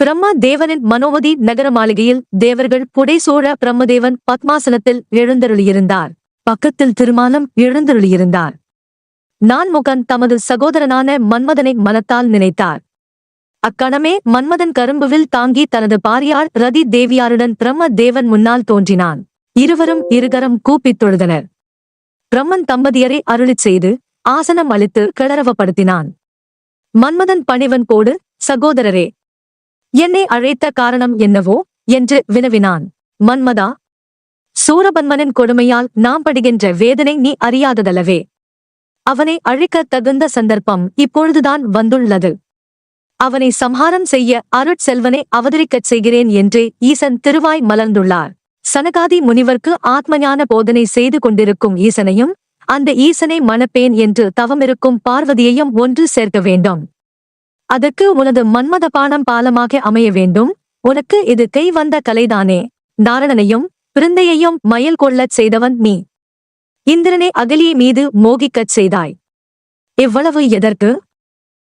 பிரம்மா தேவனின் மனோவதி நகர மாளிகையில் தேவர்கள் புடைசூழ பிரம்மதேவன் பத்மாசனத்தில் எழுந்தருளியிருந்தார். பக்கத்தில் திருமாலம் எழுந்தருளியிருந்தார். நான்முகன் தமது சகோதரனான மன்மதனை மனத்தால் நினைத்தார். அக்கணமே மன்மதன் கரும்புவில் தாங்கி தனது பாரியார் ரதி தேவியாருடன் பிரம்ம தேவன் முன்னால் தோன்றினான். இருவரும் இருகரம் கூப்பித் தொழுதனர். பிரம்மன் தம்பதியரை அருளிச் செய்து ஆசனம் அளித்து கிளறவப்படுத்தினான் மன்மதன் பணிவன் போடு சகோதரரே என்னை அழைத்த காரணம் என்னவோ என்று வினவினான். மன்மதா சூரபன்மனின் கொடுமையால் நாம் படுகின்ற வேதனை நீ அறியாததல்லவே. அவனை அழிக்க தகுந்த சந்தர்ப்பம் இப்பொழுதுதான் வந்துள்ளது. அவனை சம்ஹாரம் செய்ய அருட்செல்வனை அவதரிக்கச் செய்கிறேன் என்று ஈசன் திருவாய் மலர்ந்துள்ளார். சனகாதி முனிவர்க்கு ஆத்மஞான போதனை செய்து கொண்டிருக்கும் ஈசனையும் அந்த ஈசனை மணப்பேன் என்று தவமிருக்கும் பார்வதியையும் ஒன்று சேர்க்க வேண்டும். அதற்கு உனது மன்மத பானம் பாலமாக அமைய வேண்டும். உனக்கு இது கை வந்த கலைதானே. நாரணனையும் பிருந்தையையும் மயல் கொள்ளச் செய்தவன் நீ. இந்திரனை அகலியை மீது மோகிக்கச் செய்தாய். இவ்வளவு எதற்கு?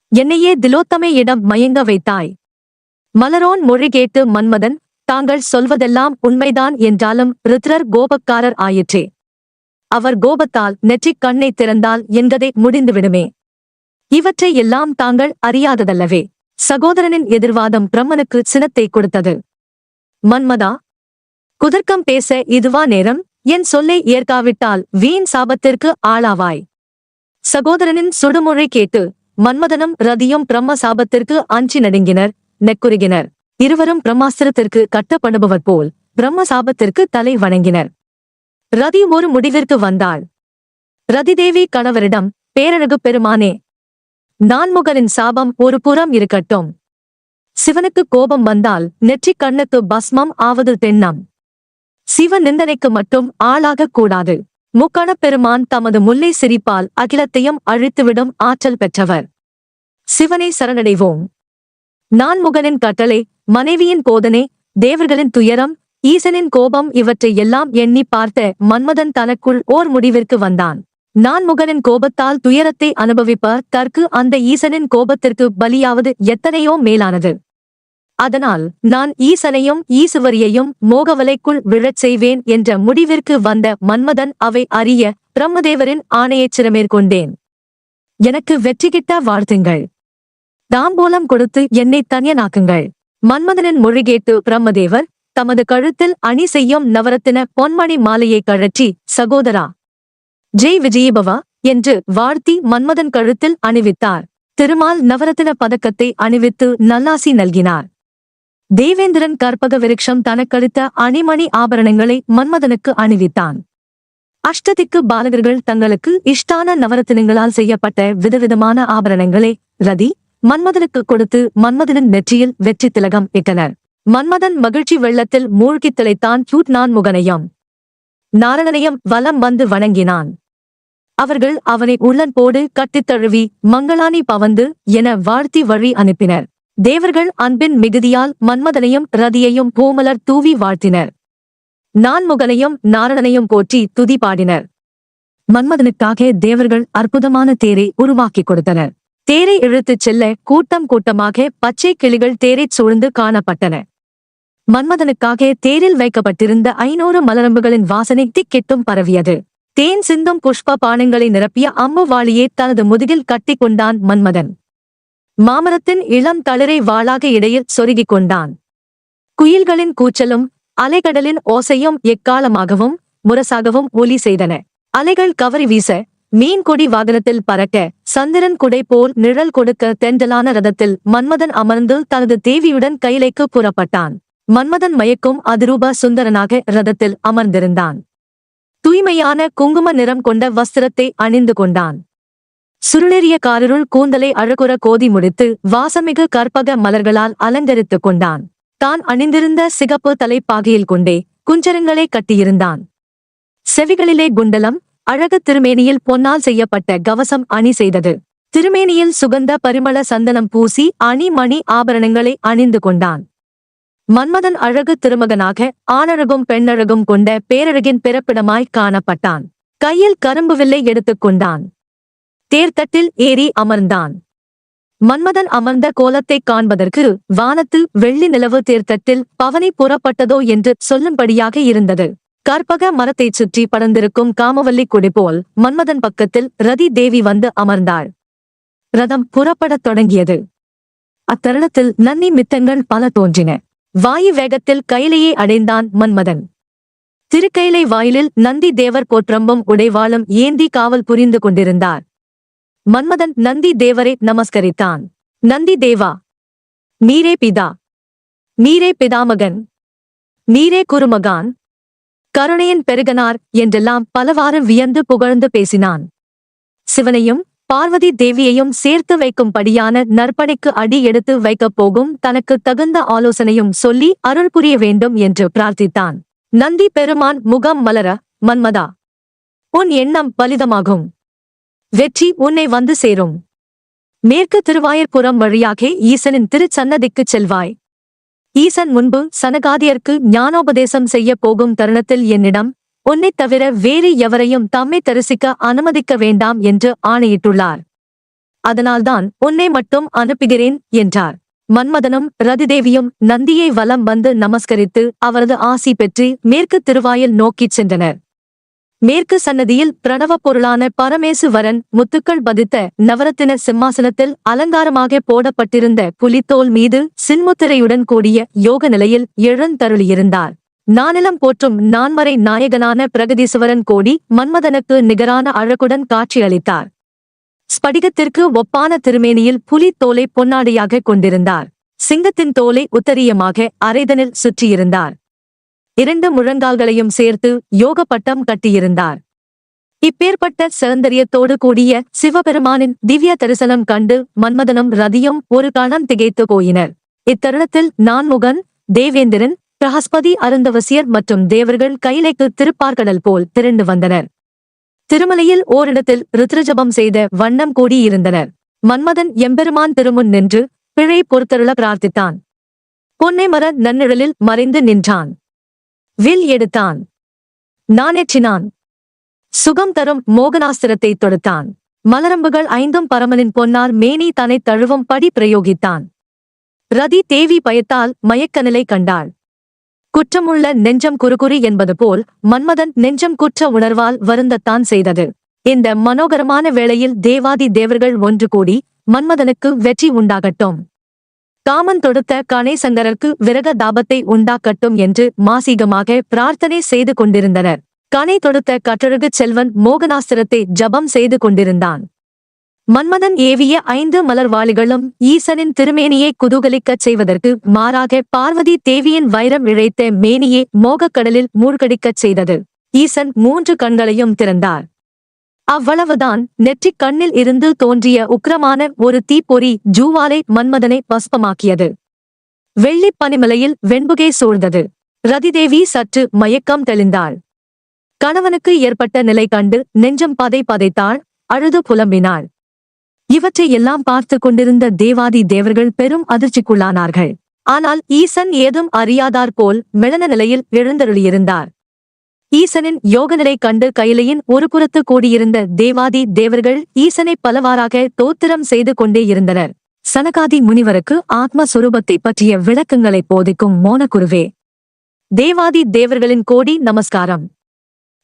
என்னையே திலோத்தமையிடம் மயங்க வைத்தாய். மலரோன் மொழி கேட்டு மன்மதன் தாங்கள் சொல்வதெல்லாம் உண்மைதான் என்றாலும் ருத்ரர் கோபக்காரர் ஆயிற்றே. அவர் கோபத்தால் நெற்றிக் கண்ணை திறந்தால் என்பதை முடிந்துவிடுமே. இவற்றை எல்லாம் தாங்கள் அறியாததல்லவே. சகோதரனின் எதிர்வாதம் பிரம்மனுக்கு சினத்தை கொடுத்தது. மன்மதா குதர்க்கம் பேச இதுவா நேரம்? என் சொல்லை ஏற்காவிட்டால் வீண் சாபத்திற்கு ஆளாவாய். சகோதரனின் சுடுமொழி கேட்டு மன்மதனும் ரதியும் பிரம்ம சாபத்திற்கு அஞ்சி நடுங்கினர் நெக்குருகினர் இருவரும் பிரம்மாஸ்திரத்திற்கு கட்டப்படுபவர் போல் பிரம்ம சாபத்திற்கு தலை வணங்கினர். ரதி ஒரு முடிவிற்கு வந்தாள். ரதிதேவி கணவரிடம் பேரழகு பெருமானே நான்முகனின் சாபம் ஒரு புறம் இருக்கட்டும். சிவனுக்கு கோபம் வந்தால் நெற்றிக் கண்ணுக்கு பஸ்மம் ஆவது தென்னம். சிவ நிந்தனைக்கு மட்டும் ஆளாகக் கூடாது. முக்கணப் பெருமான் தமது முல்லை சிரிப்பால் அகிலத்தையும் அழித்துவிடும் ஆற்றல் பெற்றவர். சிவனை சரணடைவோம். நான்முகனின் கட்டளை மனைவியின் போதனை தேவர்களின் துயரம் ஈசனின் கோபம் இவற்றை எல்லாம் எண்ணி பார்த்த மன்மதன் தனக்குள் ஓர் முடிவிற்கு வந்தான். நான்முகனின் கோபத்தால் துயரத்தை அனுபவிப்ப தற்கு அந்த ஈசனின் கோபத்திற்கு பலியாவது எத்தனையோ மேலானது. அதனால் நான் ஈசனையும் ஈசுவரியையும் மோகவலைக்குள் விழச் செய்வேன் என்ற முடிவிற்கு வந்த மன்மதன் அவை அறிய பிரம்மதேவரின் ஆணையைச் சிறமேற்கொண்டேன் எனக்கு வெற்றி கிட்ட வாழ்த்துங்கள். தாம்பூலம் கொடுத்து என்னை தனியனாக்குங்கள். மன்மதனின் மொழி கேட்டு பிரம்மதேவர் தமது கழுத்தில் அணி செய்யும் நவரத்தின பொன்மணி மாலையை கழற்றி சகோதரா ஜெய் விஜயபவா என்று வாழ்த்தி மன்மதன் கழுத்தில் அணிவித்தார். திருமால் நவரத்தின பதக்கத்தை அணிவித்து நல்லாசி நல்கினார். தேவேந்திரன் கற்பக விருட்சம் தனக்களித்த அணிமணி ஆபரணங்களை மன்மதனுக்கு அணிவித்தான். அஷ்டதிக்கு பாலகர்கள் தங்களுக்கு இஷ்டான நவரத்தினங்களால் செய்யப்பட்ட விதவிதமான ஆபரணங்களை ரதி மன்மதனுக்கு கொடுத்து மன்மதனின் நெற்றியில் வெற்றி திலகம் இட்டனர். மன்மதன் மகிழ்ச்சி வெள்ளத்தில் மூழ்கித் திளைத்தான் நான் முகனையம். நாரணனையும் வலம் வந்து வணங்கினான். அவர்கள் அவனை உள்ளன்போடு கட்டித் தழுவி மங்களானி பவந்து என வாழ்த்தி வழி அனுப்பினர். தேவர்கள் அன்பின் மிகுதியால் மன்மதனையும் ரதியையும் பூமலர் தூவி வாழ்த்தினர். நான்முகனையும் நாரணனையும் போற்றி துதி பாடினர். மன்மதனுக்காக தேவர்கள் அற்புதமான தேரை உருவாக்கிக் கொடுத்தனர். தேரை இழுத்துச் செல்ல கூட்டம் கூட்டமாக பச்சை கிளிகள் தேரைச் சூழ்ந்து காணப்பட்டன. மன்மதனுக்காக தேரில் வைக்கப்பட்டிருந்த ஐநூறு மலரம்புகளின் வாசனை திக்கெட்டும் பரவியது. தேன் சிந்தும் புஷ்ப பானங்களை நிரப்பிய அம்புவாளியை தனது முதுகில் கட்டி கொண்டான் மன்மதன். மாமரத்தின் இளம் தளிரை வாளாக இடையில் சொருகிக் கொண்டான். குயில்களின் கூச்சலும் அலைகடலின் ஓசையும் எக்காலமாகவும் முரசாகவும் ஒலி செய்தன. அலைகள் கவரி வீச மீன் கொடி வாகனத்தில் பறக்க சந்திரன் குடை போல் நிழல் கொடுக்க தென்றலான ரதத்தில் மன்மதன் அமர்ந்து தனது தேவியுடன் கைலைக்கு புறப்பட்டான். மன்மதன் மயக்கும் அதிரூப சுந்தரனாக ரதத்தில் அமர்ந்திருந்தான். தூய்மையான குங்கும நிறம் கொண்ட வஸ்திரத்தை அணிந்து கொண்டான். சுருளேறிய காரிருள் கூந்தலை அழகுற கோதி முடித்து வாசமிகு கற்பக மலர்களால் அலங்கரித்துக் கொண்டான். தான் அணிந்திருந்த சிகப்பு தலைப்பாகையில் கொண்டே குஞ்சரங்களை கட்டியிருந்தான். செவிகளிலே குண்டலம் அழகு திருமேனியில் பொன்னால் செய்யப்பட்ட கவசம் அணி செய்தது. திருமேனியில் சுகந்த பரிமள சந்தனம் பூசி அணி மணி ஆபரணங்களை அணிந்து கொண்டான். மன்மதன் அழகு திருமகனாக ஆணழகும் பெண்ணழகும் கொண்ட பேரழகின் பிறப்பிடமாய் காணப்பட்டான். கையில் கரும்பு வில்லை எடுத்துக் கொண்டான். தேர்தட்டில் ஏறி அமர்ந்தான். மன்மதன் அமர்ந்த கோலத்தைக் காண்பதற்கு வானத்தில் வெள்ளி நிலவு தேர்தட்டில் பவனி புறப்பட்டதோ என்று சொல்லும்படியாக இருந்தது. கற்பக மரத்தைச் சுற்றி படர்ந்திருக்கும் காமவல்லி கொடி போல் மன்மதன் பக்கத்தில் ரதி தேவி வந்து அமர்ந்தாள். ரதம் புறப்படத் தொடங்கியது. அத்தருணத்தில் நன்னி மித்தங்கள் பல தோன்றின. வாயு வேகத்தில் கைலையை அடைந்தான் மன்மதன். திருக்கைலை வாயிலில் நந்தி தேவர் போற்றம்பும் உடைவாளும் ஏந்தி காவல் புரிந்து கொண்டிருந்தார். மன்மதன் நந்தி தேவரை நமஸ்கரித்தான். நந்தி தேவா! நீரே பிதா! நீரே பிதாமகன்! நீரே குருமகான்! கருணையின் பெருகனார் என்றெல்லாம் பலவாறு வியந்து புகழ்ந்து பேசினான். சிவனையும் பார்வதி தேவியையும் சேர்த்து வைக்கும்படியான நற்பணிக்கு அடி எடுத்து வைக்கப் போகும் தனக்கு தகுந்த ஆலோசனையும் சொல்லி அருள் புரிய வேண்டும் என்று பிரார்த்தித்தான். நந்தி பெருமான் முகம் மலர மன்மதா உன் எண்ணம் பலிதமாகும். வெற்றி உன்னை வந்து சேரும். மேற்கு திருவாயர்புறம் வழியாக ஈசனின் திருச்சன்னதிக்குச் செல்வாய். ஈசன் முன்பு சனகாதியர்க்கு ஞானோபதேசம் செய்யப் போகும் தருணத்தில் என்னிடம் உன்னைத் தவிர வேறு எவரையும் தம்மை தரிசிக்க அனுமதிக்க வேண்டாம் என்று ஆணையிட்டுள்ளார். அதனால்தான் உன்னை மட்டும் அனுப்புகிறேன் என்றார். மன்மதனும் ரதிதேவியும் நந்தியை வலம் வந்து நமஸ்கரித்து அவரது ஆசி பெற்று மேற்கு திருவாயில் நோக்கிச் சென்றனர். மேற்கு சன்னதியில் பிரணவ பொருளான பரமேசுவரன் முத்துக்கள் பதித்த நவரத்தின சிம்மாசனத்தில் அலங்காரமாக போடப்பட்டிருந்த புலித்தோல் மீது சின்முத்திரையுடன் கூடிய யோக நிலையில் எழுந்தருளியிருந்தார். நானிலம் போற்றும் நான்மறை நாயகனான பிரகதீசுவரன் கோடி மன்மதனுக்கு நிகரான அழகுடன் காட்சியளித்தார். ஸ்படிகத்திற்கு ஒப்பான திருமேனியில் புலி தோலை பொன்னாடியாக கொண்டிருந்தார். சிங்கத்தின் தோலை உத்தரியமாக அரைதனில் சுற்றியிருந்தார். இரண்டு முழங்கால்களையும் சேர்த்து யோக பட்டம் கட்டியிருந்தார். இப்பேற்பட்ட சௌந்தரியத்தோடு கூடிய சிவபெருமானின் திவ்ய தரிசனம் கண்டு மன்மதனும் ரதியும் ஒரு கணம் திகைத்து போயினர். இத்தருணத்தில் நான்முகன் தேவேந்திரன் பிரகஸ்பதி அருந்தவசியர் மற்றும் தேவர்கள் கைலைக்கு திருப்பார்கடல் போல் திரண்டு வந்தனர். திருமலையில் ஓரிடத்தில் ருத்ரஜபம் செய்த வண்ணம் கூடியிருந்தனர். மன்மதன் எம்பெருமான் திருமுன் நின்று பிழை பொறுத்தருள பிரார்த்தித்தான். பொன்னை மர நன்னிழலில் மறைந்து நின்றான். வில் எடுத்தான். நானேற்றினான் சுகம் தரும் மோகனாஸ்திரத்தை தொடுத்தான். மலரம்புகள் ஐந்தும் பரமனின் பொன்னார் மேனி தன்னை தழுவும் படி பிரயோகித்தான். ரதி தேவி பயத்தால் மயக்கநிலை கண்டாள். குற்றமுள்ள நெஞ்சம் குறுகுறி என்பது போல் மன்மதன் நெஞ்சம் குற்ற உணர்வால் வருந்தத்தான் செய்தது. இந்த மனோகரமான வேளையில் தேவாதி தேவர்கள் ஒன்று கூடி மன்மதனுக்கு வெற்றி உண்டாகட்டும். காமன் தொடுத்த கணேசங்கரருக்கு விரக தாபத்தை உண்டாக்கட்டும் என்று மாசீகமாக பிரார்த்தனை செய்து கொண்டிருந்தனர். கணை தொடுத்த கற்றழகு செல்வன் மோகனாஸ்திரத்தை ஜபம் செய்து கொண்டிருந்தான். மன்மதன் ஏவிய ஐந்து மலர்வாளிகளும் ஈசனின் திருமேனியை குதூகலிக்கச் செய்வதற்கு மாறாக பார்வதி தேவியின் வைரம் இழைத்த மேனியை மோகக்கடலில் மூழ்கடிக்கச் செய்தது. ஈசன் மூன்று கண்களையும் திறந்தார். அவ்வளவுதான் நெற்றிக் கண்ணில் இருந்து தோன்றிய உக்கிரமான ஒரு தீப்பொறி ஜூவாலை மன்மதனை பஸ்பமாக்கியது வெள்ளிப் பனிமலையில் வெண்புகை சூழ்ந்தது. ரதிதேவி சற்று மயக்கம் தெளிந்தாள். கணவனுக்கு ஏற்பட்ட நிலை கண்டு நெஞ்சம் பதை பதைத்தாள். அழுது புலம்பினாள். இவற்றை எல்லாம் பார்த்து கொண்டிருந்த தேவாதி தேவர்கள் பெரும் அதிர்ச்சிக்குள்ளானார்கள். ஆனால் ஈசன் ஏதும் அறியாதார் போல் மெளன நிலையில் எழுந்தருளியிருந்தார். ஈசனின் யோகநிலை கண்டு கைலையின் ஒரு புறத்து கூடியிருந்த தேவாதி தேவர்கள் ஈசனை பலவாறாக தோத்திரம் செய்து கொண்டே இருந்தனர். சனகாதி முனிவருக்கு ஆத்மஸ்வரூபத்தை பற்றிய விளக்கங்களை போதிக்கும் மோனகுருவே தேவாதி தேவர்களின் கோடி நமஸ்காரம்.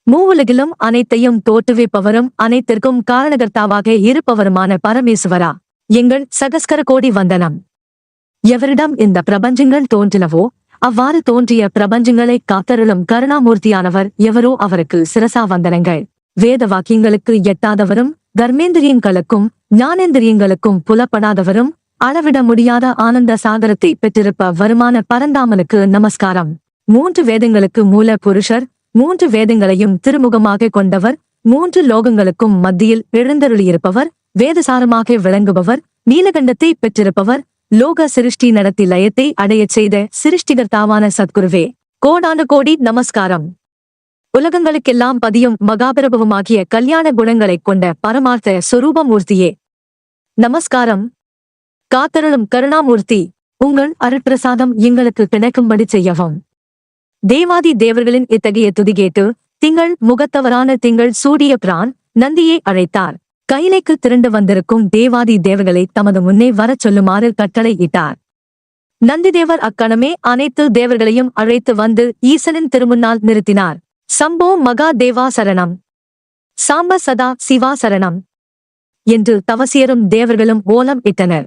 மூவுலகிலும் அனைத்தையும் தோற்றுவிப்பவரும் அனைத்திற்கும் காரணகர்த்தாவாக இருப்பவருமான பரமேசுவரா. எங்கள் சகஸ்கர கோடி வந்தனம். எவரிடம் இந்த பிரபஞ்சங்கள் தோன்றினவோ அவ்வாறு தோன்றிய பிரபஞ்சங்களை காத்தருளும் கருணாமூர்த்தியானவர் எவரோ அவருக்கு சிரசா வந்தனங்கள். வேத வாக்கியங்களுக்கு எட்டாதவரும் கர்மேந்திரியங்களுக்கும் ஞானேந்திரியங்களுக்கும் புலப்படாதவரும் அளவிட முடியாத ஆனந்த சாகரத்தை பெற்றிருப்ப வருமான பரந்தாமனுக்கு நமஸ்காரம். மூன்று வேதங்களுக்கு மூல புருஷர் மூன்று வேதங்களையும் திருமுகமாக கொண்டவர் மூன்று லோகங்களுக்கும் மத்தியில் எழுந்தருளியிருப்பவர் வேதசாரமாக விளங்குபவர் நீலகண்டத்தை பெற்றிருப்பவர் லோக சிருஷ்டி நடத்தி லயத்தை அடையச் செய்த சிருஷ்டிகர்த்தாவான சத்குருவே. கோடான கோடி நமஸ்காரம். உலகங்களுக்கெல்லாம் பதியும் மகாபிரபுவமாகிய கல்யாண குணங்களைக் கொண்ட பரமார்த்த சுரூபமூர்த்தியே. நமஸ்காரம். காத்தருளும் கருணாமூர்த்தி உங்கள் அருட்பிரசாதம் எங்களுக்கு கிடைக்கும்படி செய்யவும். தேவாதி தேவர்களின் இத்தகைய துதிகேட்டு திங்கள் முகத்தவரான திங்கள் சூடிய பிரான் நந்தியை அழைத்தார். கைலைக்கு திரண்டு வந்திருக்கும் தேவாதி தேவர்களை தமது முன்னே வரச் சொல்லுமாறு கட்டளை இட்டார். நந்திதேவர் அக்கணமே அனைத்து தேவர்களையும் அழைத்து வந்து ஈசனின் திருமுன்னால் நிறுத்தினார். சம்போ மகா தேவா சரணம். சாம்ப சதா சிவா சரணம். என்று தவசியரும் தேவர்களும் ஓலம் இட்டனர்.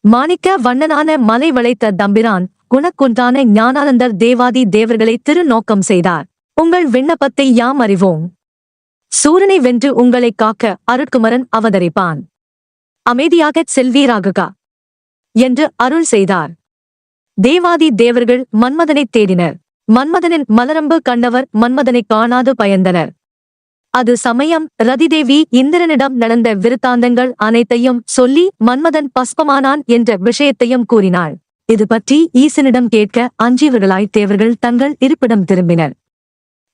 மாணிக்க வண்ணனான மலை வளைத்த தம்பிரான் குணக்குன்றான ஞானானந்தர் தேவாதி தேவர்களை திருநோக்கம் செய்தார். உங்கள் விண்ணப்பத்தை யாம் அறிவோம்? சூரனை வென்று உங்களை காக்க அருட்குமரன் அவதரிப்பான். அமைதியாகச் செல்வீராகுக என்று அருள் செய்தார். தேவாதி தேவர்கள் மன்மதனைத் தேடினர். மன்மதனின் மலரம்பு கண்டவர் மன்மதனைக் காணாது பயந்தனர். அது சமயம் ரதிதேவி இந்திரனிடம் நடந்த விருத்தாந்தங்கள் அனைத்தையும் சொல்லி மன்மதன் பஸ்பமானான் என்ற விஷயத்தையும் கூறினாள். இது பற்றி ஈசனிடம் கேட்க அஞ்சியவர்களாய் தேவர்கள் தங்கள் இருப்பிடம் திரும்பினர்.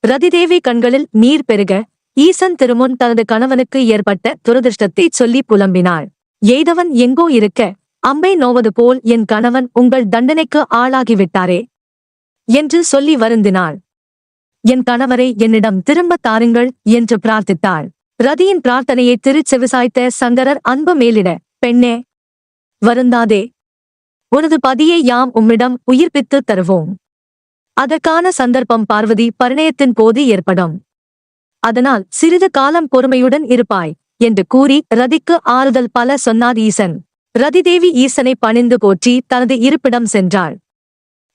ரதிதேவி கண்களில் நீர் பெருக ஈசன் திருமுன் தனது கணவனுக்கு ஏற்பட்ட துரதிருஷ்டத்தை சொல்லி புலம்பினாள். எய்தவன் எங்கோ இருக்க அம்பை நோவது போல் என் கணவன் உங்கள் தண்டனைக்கு ஆளாகிவிட்டாரே என்று சொல்லி வருந்தினாள். என் கணவரை என்னிடம் திரும்பத் தாருங்கள் என்று பிரார்த்தித்தாள். ரதியின் பிரார்த்தனையை திருச்செவிசாய்த்த சங்கரர் அன்பு மேலிட பெண்ணே வருந்தாதே உனது பதியை யாம் உம்மிடம் உயிர்ப்பித்து தருவோம். அதற்கான சந்தர்ப்பம் பார்வதி பரிணயத்தின் போது ஏற்படும். அதனால் சிறிது காலம் பொறுமையுடன் இருப்பாய் என்று கூறி ரதிக்கு ஆறுதல் பல சொன்னார் ஈசன். ரதிதேவி ஈசனை பணிந்து போற்றி தனது இருப்பிடம் சென்றாள்.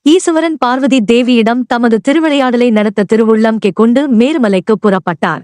ஈசுவரன் பார்வதி தேவியிடம் தமது திருவிளையாடலை நடத்த திருவுள்ளம் கொண்டு மேருமலைக்கு புறப்பட்டார்.